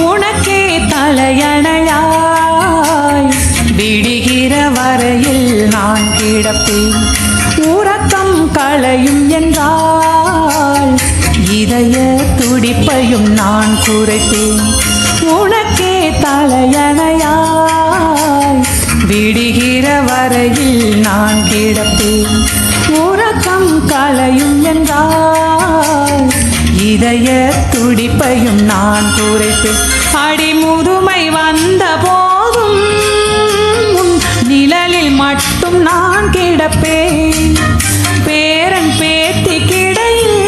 உனக்கே தலையணையாய். விடுகிற வரையில் நான் கிடப்பேன். உறக்கம் களையும் என்றால் இதய துடிப்பையும் நான் குறைப்பேன். உனக்கே தலையணையாய். விடுகிற வரையில் நான் கிடப்பேன். உறக்கம் களையும் என்றால் இதய துடிப்பையும் நான் குறைப்பேன் அடிமுதுமை வந்த போதும் நிழலில் மட்டும் நான் கிடப்பேன். பேரன் பேத்தி கிடையில்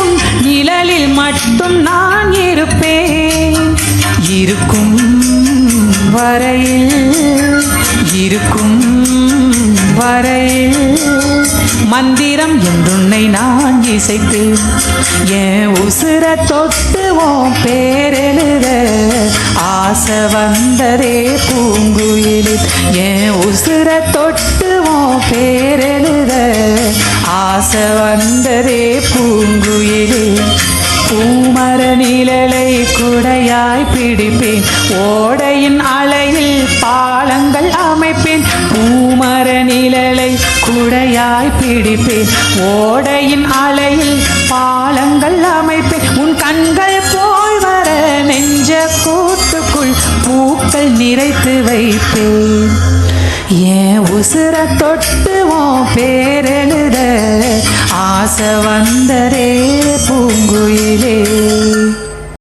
உன் நிழலில் மட்டும் நான் இருப்பேன். இருக்கும் வரையில் இருக்கும் வரையில் மந்திரம் என்றுன்னை நான் இசைப்பேன் என் உசுர தொட்டு உன் பேரெழுத ஆசை வந்ததே பூங்குயிலில் என் உசுர தொட்டு உன் பேரெழுத ஆசை வந்ததே பூங்குயிலில் பூமர நிழலை குடையாய் பிடிப்பேன். ஓடையின் அலையில் பாலங்கள் அமைப்பேன். பூமர குடையாய் பிடிப்பேன். ஓடையின் அலையில் பாலங்கள் அமைப்பேன். உன் கண்கள் போய் வர நெஞ்ச கூட்டுக்குள் பூக்கள் நிறைத்து வைப்பேன். ஏன் உசுர தொட்டுவோம் பேரெழுத? ஆசை வந்தரே பூங்குயிலே.